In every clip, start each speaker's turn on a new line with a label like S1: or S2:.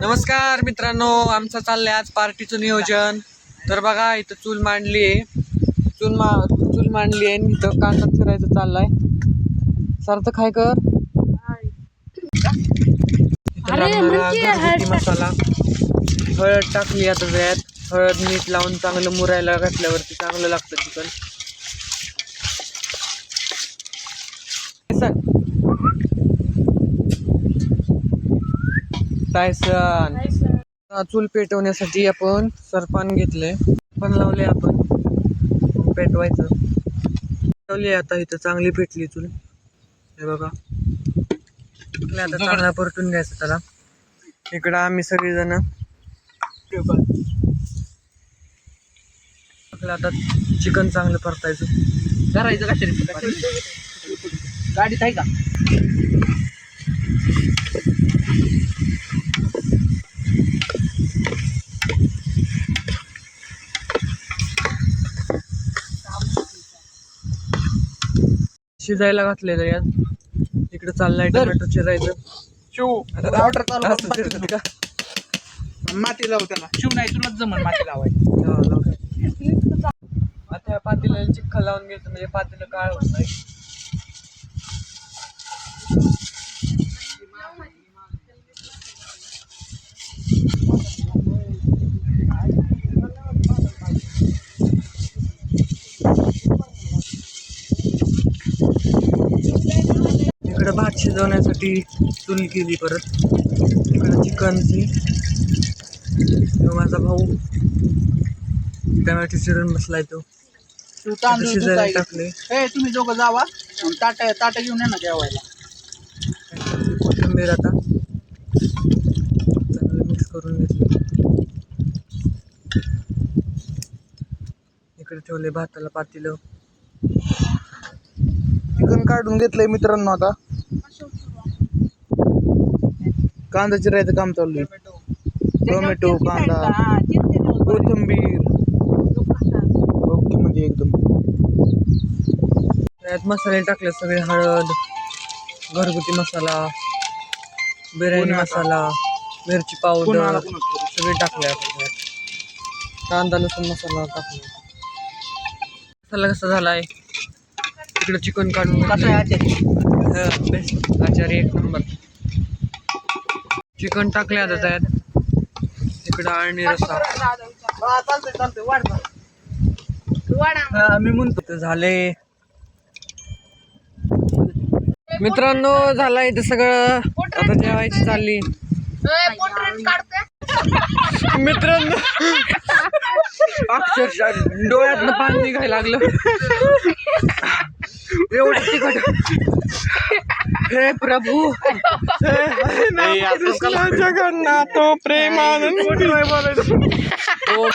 S1: नमस्कार मित्रांनो आमचं चाललंय आज पार्टीचं नियोजन. तर बघा इथं चूल मांडली आहे. चूल मा चूल मांडली आहे आणि इथं कांदा चिरायचं चाललाय. सारथं काय कर.
S2: म्हणजे
S1: मसाला. हळद टाकली आता त्यात हळद मीठ लावून चांगलं मुरायला घातल्यावरती चांगलं लागतं चिकन. टायसन हा, चूल पेटवण्यासाठी आपण सरपान घेतले. पण लावले आपण. पेटवायचं. लावली आता इथं चांगली पेटली चूल. हे बघा. आता चांगला परतून घ्यायचं त्याला. इकडं आम्ही सगळेजण. आपलं आता चिकन चांगलं परतायचं.
S3: करायचं का शरीफ गाडीत आहे का?
S1: शिजायला घातलेलं यात. इकडं चाललंय टोमॅटो चिरायचं
S3: शिव.
S1: असं चिरतात का?
S3: माती लाव त्याला. शिव नाही तुलाच जमन माती लावायची.
S1: हा, लाव. आता या पातेल्याला चिखल लावून घ्यायचं म्हणजे पातेलं काळ होत नाही इकडं भात शिजवण्यासाठी चूल केली परत. इकडं चिकनची तो माझा भाऊ. टमॅटो चिरून बसलाय तो. आता
S3: तांदूळ
S1: शिजायला
S3: धुताय.
S1: टाकले.
S3: ए तुम्ही दोघं जावा. आणि ताट ताट घेऊन या ना जेवायला.
S1: कोथिंबीर आता. चांगलं मिक्स करून घेतलं. इकडे ठेवले भाताला पातीलं.
S3: चिकन काढून घेतलंय मित्रांनो आता. कांदा चिरायचं काम चालू आहे. टोमॅटो. कांदा कोथिंबीर. ओके म्हणजे एकदम.
S1: त्यात मसाले टाकले सगळे हळद घरगुती मसाला बिर्याणी मसाला मिरची पावडर. सगळे टाकले आपण कांदा लसूण मसाला टाकला. मसाला कसा झालाय? इकडे चिकन काढून
S3: आचारी?
S1: आचार्य एक नंबर. चिकन टाकले आता त्यात. इकडं आणि रसा
S3: मी म्हणतो.
S1: झाले मित्रांनो झालं इथं सगळं. आता जेवायची चालली. मित्रांनो अक्षरशः डोळ्यातनं पाणी निघायला लागलं. एवढं तिखट. हे प्रभू. हे जगन्नाथ प्रेमानंद. ओ,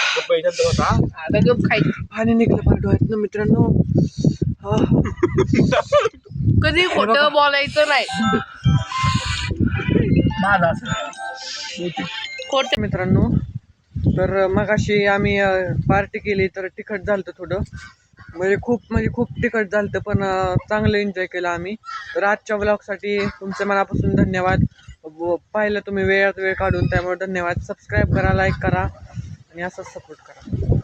S2: आता गप खायची.
S1: पाणी निघलं पण डोळ्यातनं मित्रांनो. हा.
S2: कधी खोटं बोलायचं नाही. खोटं.
S1: मित्रांनो तर मगाशी आम्ही पार्टी केली तर तिखट झालं थोडं. म्हणजे खूप म्हणजे खूप तिखट झालं पण चांगलं एन्जॉय केलं आम्ही. तर आजच्या ब्लॉगसाठी तुमचे मनापासून धन्यवाद. व- पाहिलं तुम्ही वेळात वेळ काढून त्यामुळे धन्यवाद. सबस्क्राईब करा लाईक करा आणि असंच सपोर्ट करा.